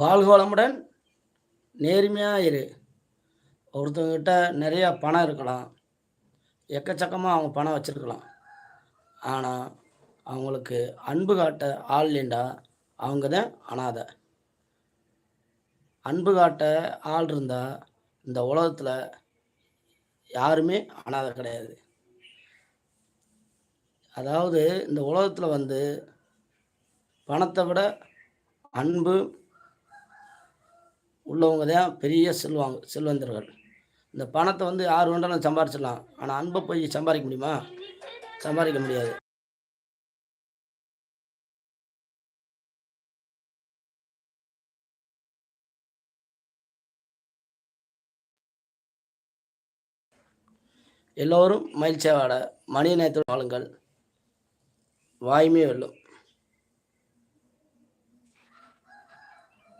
வாழ்கோளமுடன் நேர்மையாக இரு ஒருத்தவங்கிட்ட நிறையா பணம் இருக்கலாம். எக்கச்சக்கமாக அவங்க பணம் வச்சுருக்கலாம். ஆனால் அவங்களுக்கு அன்பு காட்ட ஆள் இல்லைண்டா அவங்க தான் அனாதை. அன்பு காட்ட ஆள் இருந்தால் இந்த உலகத்தில் யாருமே அனாதை கிடையாது. அதாவது இந்த உலகத்தில் வந்து பணத்தை விட அன்பு உள்ளவங்க தான் பெரிய செல்வாங்க செல்வந்தர்கள். இந்த பணத்தை வந்து யார் வேண்டாலும் சம்பாரிச்சிடலாம். ஆனால் அன்பை போய் சம்பாதிக்க முடியுமா? சம்பாதிக்க முடியாது. எல்லோரும் மகிழ்ச்சியாக மணி நேரத்தில் வாழுங்கள். வாய்மை வெல்லும்.